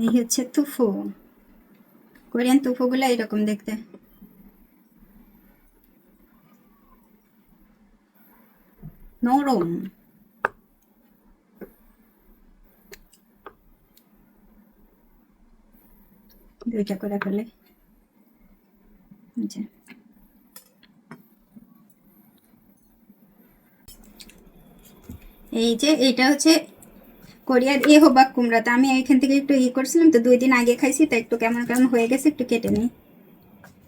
এই হচ্ছে তুফু। কোরিয়ান তুফুগুলো এরকম দেখতে। নরম। দুইটা করে ফেলে। আচ্ছা। এই যে এটা হচ্ছে কোরিয়ার এ হোবাক তা আমি এখান থেকে একটু ই করছিলাম তো, দুই দিন আগে খাইছি তা একটু কেমন কেমন হয়ে গেছে একটু কেটে নিই।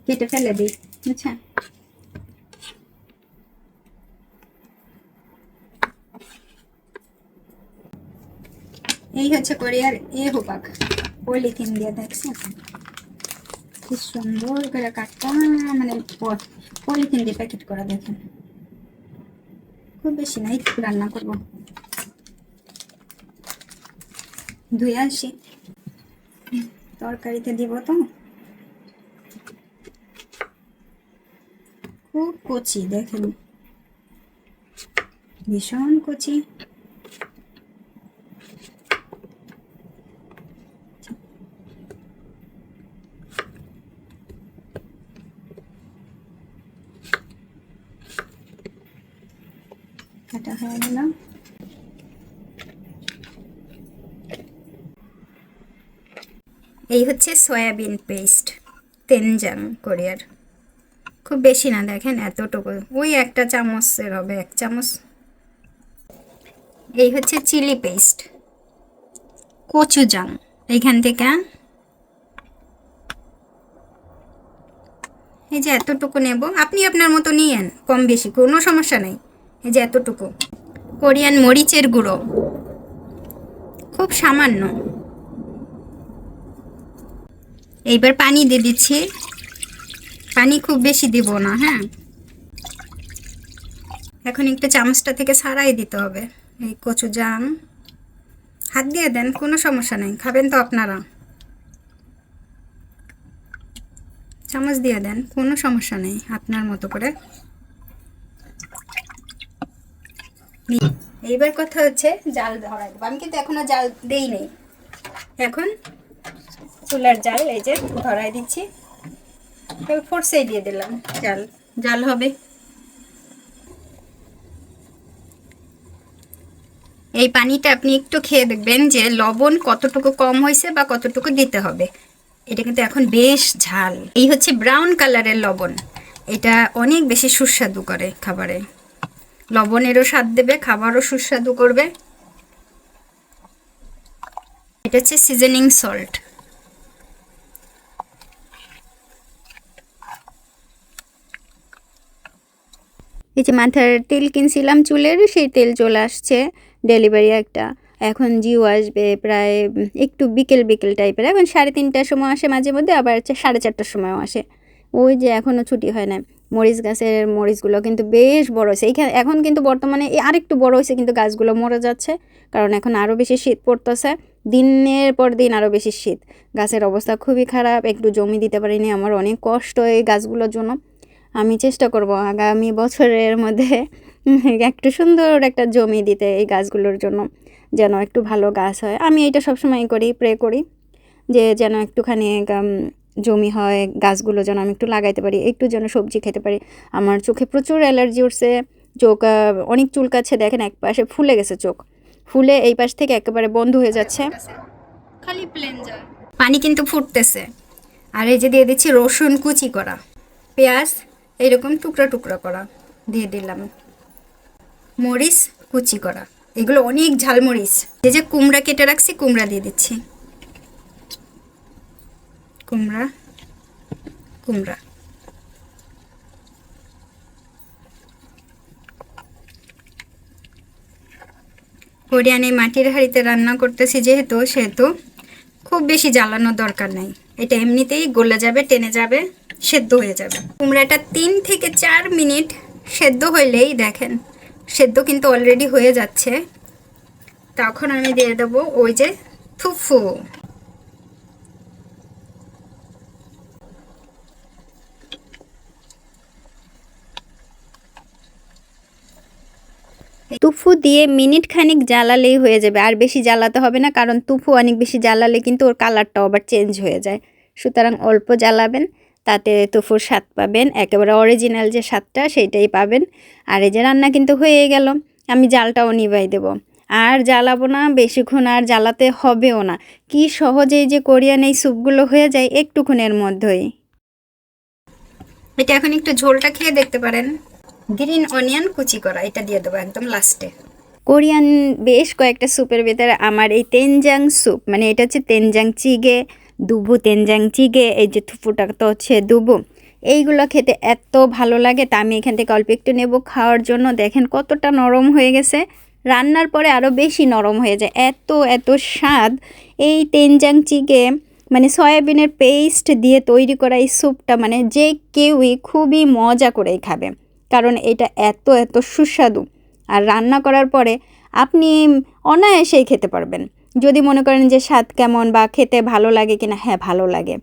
কেটে ফেলে দিই আচ্ছা এই হচ্ছে কোরিয়ার এ হোবাক পলিথিন দিয়ে দেখছেন কি সুন্দর করে কাটটা মানে পলিথিন দিয়ে প্যাকেট করা দেখেন। খুব বেশি না, একটু রান্না করব। ধুয়ে আসি। তরকারিতে দিব তো। খুব কচি দেখেন। ভীষণ কচি। কাটা হয়ে গেল। এই হচ্ছে সয়াবিন পেস্ট, তেনজাং কোরিয়ার। খুব বেশি না, দেখেন এতটুকু। ওই একটা চামচের হবে, এক চামচ। এই হচ্ছে চিলি পেস্ট, কচুজাং, এইখান থেকে। এই যে এতটুকু নেব, আপনি আপনার মতো নিয়েন, কম বেশি, কোনো সমস্যা নেই। এই যে এতটুকু। কোরিয়ান মরিচের গুঁড়ো, খুব সামান্য। এইবার পানি দিয়ে দিচ্ছি। পানি খুব বেশি দিব না হ্যাঁ? এখন একটু চামচটা থেকে সারাই দিতে হবে। এই কচু জাম। হাত দিয়ে দেন, কোনো সমস্যা নেই, খাবেন তো আপনারা। চামচ দিয়ে দেন, কোনো সমস্যা নেই, আপনার মতো করে। এইবার কথা হচ্ছে জাল ধরাই দেবো আমি কিন্তু এখনও জাল দেই নেই এখন চুলার জাল, এই যে ধরাই দিচ্ছি। এবার ফোর্সেই দিয়ে দিলাম জাল। জাল হবে। এই পানিটা আপনি একটু খেয়ে দেখবেন যে লবণ কতটুকু কম হয়েছে বা কতটুকু দিতে হবে। এটা কিন্তু এখন বেশ ঝাল। এই হচ্ছে ব্রাউন কালারের লবণ। এটা অনেক বেশি সুস্বাদু করে খাবারে। লবণেরও স্বাদ দেবে, খাবারও সুস্বাদু করবে। এটা হচ্ছে সিজনিং সল্ট। এই যে মাথার তেল কিনছিলাম চুলের, সেই তেল চলে আসছে ডেলিভারি একটা। এখন জিও আসবে প্রায়, একটু বিকেল বিকেল টাইপের। এখন সাড়ে তিনটার সময় আসে মাঝে মধ্যে, আবার হচ্ছে সাড়ে চারটার সময়ও আসে। ওই যে এখনও ছুটি হয় না। মরিচ গাছের মরিচগুলো কিন্তু বেশ বড় হয়েছে। এইখানে এখন কিন্তু বর্তমানে আরেকটু বড় হয়েছে, কিন্তু গাছগুলো মরে যাচ্ছে। কারণ এখন আরও বেশি শীত পড়তেছে। দিনের পর দিন আরও বেশি শীত। গাছের অবস্থা খুবই খারাপ। একটু জমি দিতে পারিনি, আমার অনেক কষ্ট এই গাছগুলোর জন্য। আমি চেষ্টা করব আগামী বছরের মধ্যে একটু সুন্দর একটা জমি দিতে এই গাছগুলোর জন্য, যেন একটু ভালো গাছ হয়। আমি এটা সবসময় করি প্রে করি যে যেন একটুখানি জমি হয়, গাছগুলো যেন আমি একটু লাগাইতে পারি, একটু যেন সবজি খেতে পারি। আমার চোখে প্রচুর অ্যালার্জি উঠছে, চোখ অনেক চুলকাচ্ছে, দেখেন এক পাশে ফুলে গেছে চোখ। ফুলে এই পাশ থেকে একেবারে বন্ধ হয়ে যাচ্ছে। খালি প্লেন পানি কিন্তু ফুটতেছে। আর এই যে দিয়ে দিচ্ছি রসুন কুচি করা। পেঁয়াজ এইরকম টুকরা টুকরা করা দিয়ে দিলাম। মরিচ, কুচি করা। এগুলো অনেক ঝালমরিচ এই যে কুমড়া কেটে রাখছি, কুমড়া দিয়ে দিচ্ছি। কুমড়া কুমড়া। কোরিয়ান মাটির হাঁড়িতে রান্না করতেছি যেহেতু, সেহেতু খুব বেশি জ্বালানোর দরকার নাই। এটা এমনিতেই গলে যাবে, টেনে যাবে। সেদ্ধ হয়ে যাবে। কুমড়াটা তিন থেকে চার মিনিট সেদ্ধ হইলেই দেখেন, সেদ্ধ কিন্তু অলরেডি হয়ে যাচ্ছে। তখন আমি দিয়ে দেবো ওই যে থুফু। তুফু দিয়ে মিনিট খানিক জ্বালালেই হয়ে যাবে। আর বেশি জ্বালাতে হবে না, কারণ তুফু অনেক বেশি জ্বালালে কিন্তু ওর কালারটাও আবার চেঞ্জ হয়ে যায়। সুতরাং অল্প জ্বালাবেন। তাতে তুফুর স্বাদ পাবেন। একেবারে অরিজিনাল যে স্বাদটা, সেইটাই পাবেন। আর এই যে রান্না কিন্তু হয়ে গেল। আমি জালটাও নিভাই দেব। আর জ্বালাবো না, বেশিক্ষণ আর জ্বালাতে হবেও না। কি সহজেই যে কোরিয়ান এই স্যুপগুলো হয়ে যায় একটুক্ষণের মধ্যেই। এটা এখন একটু ঝোলটা খেয়ে দেখতে পারেন। গ্রিন অনিয়ন কুচি করা, এটা দিয়ে দেবো একদম লাস্টে। কোরিয়ান বেশ কয়েকটা স্যুপের ভেতরে আমার এই তেনজাং স্যুপ মানে এটা হচ্ছে তেনজাং চিগে দুবু তেনজাং চিগে, এই যে থুপুটা তো হচ্ছে দুবু। এইগুলো খেতে এত ভালো লাগে, তা আমি এখান থেকে অল্প একটু নেব খাওয়ার জন্য। দেখেন কতটা নরম হয়ে গেছে। রান্নার পরে আরও বেশি নরম হয়ে যায়। এত এত স্বাদ। এই তেনজাং চিগে মানে সয়াবিনের পেস্ট দিয়ে তৈরি করা এই স্যুপটা মানে যে কেউই খুবই মজা করেই খাবে। কারণ এটা এত এত সুস্বাদু। আর রান্না করার পরে আপনি অনায়াসেই খেতে পারবেন। যদি মনে করেন যে স্বাদ কেমন বা খেতে ভালো লাগে কিনা হ্যাঁ ভালো লাগে।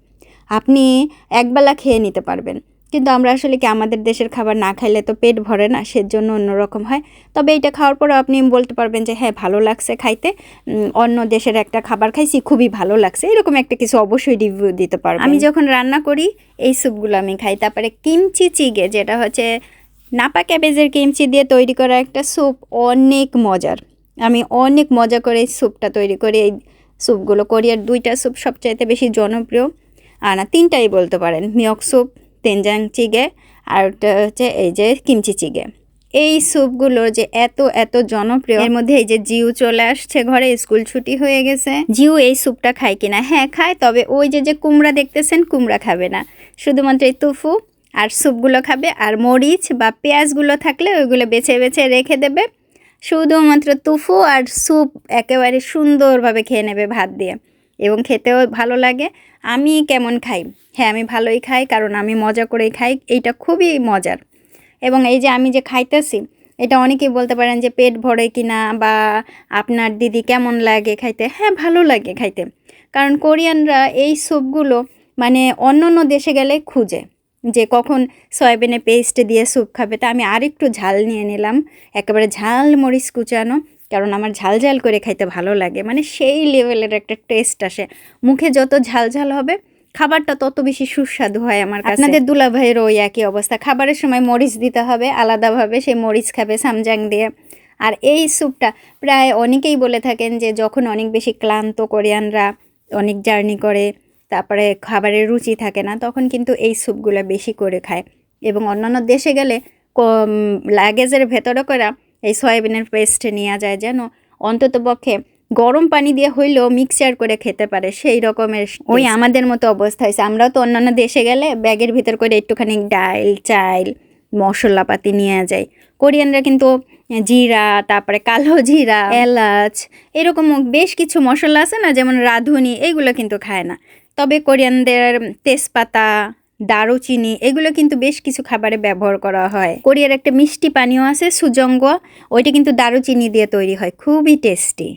আপনি একবেলা খেয়ে নিতে পারবেন। কিন্তু আমরা আসলে কি আমাদের দেশের খাবার না খাইলে তো পেট ভরে না, সেজন্য অন্যরকম হয়। তবে এটা খাওয়ার পরে আপনি বলতে পারবেন যে হ্যাঁ ভালো লাগছে খাইতে। অন্য দেশের একটা খাবার খাইছি, খুবই ভালো লাগছে। এরকম একটা কিছু অবশ্যই রিভিউ দিতে পারব আমি যখন রান্না করি, এই স্যুপগুলো আমি খাই। তারপরে কিমচি চিগে, যেটা হচ্ছে নাপা ক্যাবেজের কিমচি দিয়ে তৈরি করা একটা স্যুপ অনেক মজার। আমি অনেক মজা করে এই স্যুপটা তৈরি করি। এই স্যুপগুলো কোরিয়ার দুইটা স্যুপ সবচাইতে বেশি জনপ্রিয়। আর না, তিনটাই বলতে পারেন। মিয়ক স্যুপ তেনজাং চিগে আর হচ্ছে এই যে কিমচি চিগে এই স্যুপগুলো যে এত এত জনপ্রিয়, এর মধ্যে এই যে জিউ চলে আসছে ঘরে, স্কুল ছুটি হয়ে গেছে। জিউ এই স্যুপটা খায় কিনা? হ্যাঁ খায়, তবে ওই যে যে কুমড়া দেখতেছেন, কুমড়া খাবে না। শুধুমাত্র এই তুফু আর স্যুপগুলো খাবে। আর মরিচ বা পেঁয়াজগুলো থাকলে ওইগুলো বেছে বেছে রেখে দেবে। শুধুমাত্র তুফু আর স্যুপ একেবারে সুন্দরভাবে খেয়ে নেবে ভাত দিয়ে এবং খেতেও ভালো লাগে। আমি কেমন খাই? হ্যাঁ আমি ভালোই খাই, কারণ আমি মজা করেই খাই। এইটা খুবই মজার। এবং এই যে আমি যে খাইতেছি, এটা অনেকেই বলতে পারেন যে পেট ভরে কিনা বা আপনার দিদি কেমন লাগে খাইতে? হ্যাঁ ভালো লাগে খাইতে। কারণ কোরিয়ানরা এই স্যুপগুলো মানে অন্য অন্য দেশে গেলে খুঁজে। যে কখন সয়াবিনের পেস্ট দিয়ে স্যুপ খাবে, তা আমি আরেকটু ঝাল নিয়ে নিলাম। একেবারে ঝাল মরিচ কুচানো, কারণ আমার ঝাল ঝাল করে খাইতে ভালো লাগে। মানে সেই লেভেলের একটা টেস্ট আসে। মুখে যত ঝাল ঝাল হবে, খাবারটা তত বেশি সুস্বাদু হয় আমার কাছে। আপনাদের দুলা ভাইয়ের ওই একই অবস্থা। খাবারের সময় মরিচ দিতে হবে আলাদাভাবে সেই মরিচ খাবে সামজাং দিয়ে। আর এই স্যুপটা প্রায় অনেকেই বলে থাকেন যে যখন অনেক বেশি ক্লান্ত কোরিয়ানরা অনেক জার্নি করে তারপরে খাবারের রুচি থাকে না তখন কিন্তু এই স্যুপগুলো বেশি করে খায়। এবং অন্যান্য দেশে গেলে লাগেজের ভেতরে করা এই সয়াবিনের পেস্ট নেওয়া যায় যেন অন্তত পক্ষে গরম পানি দিয়ে হইলেও মিক্সচার করে খেতে পারে সেই রকমের ওই আমাদের মতো অবস্থা হয়েছে। আমরাও তো অন্যান্য দেশে গেলে ব্যাগের ভিতর করে একটুখানি ডাল চাল মশলাপাতি নিয়ে যাই কোরিয়ানরা কিন্তু জিরা তারপরে কালো জিরা এলাচ এরকম বেশ কিছু মশলা আছে না যেমন রাঁধুনি এইগুলো কিন্তু খায় না। তবে কোরিয়ানদের তেজপাতা, দারুচিনি এগুলো কিন্তু বেশ কিছু খাবারে ব্যবহার করা হয়। কোরিয়ার একটা মিষ্টি পানীয় আছে সুজঙ্গ, ওইটা কিন্তু দারুচিনি দিয়ে তৈরি হয়, খুবই টেস্টি।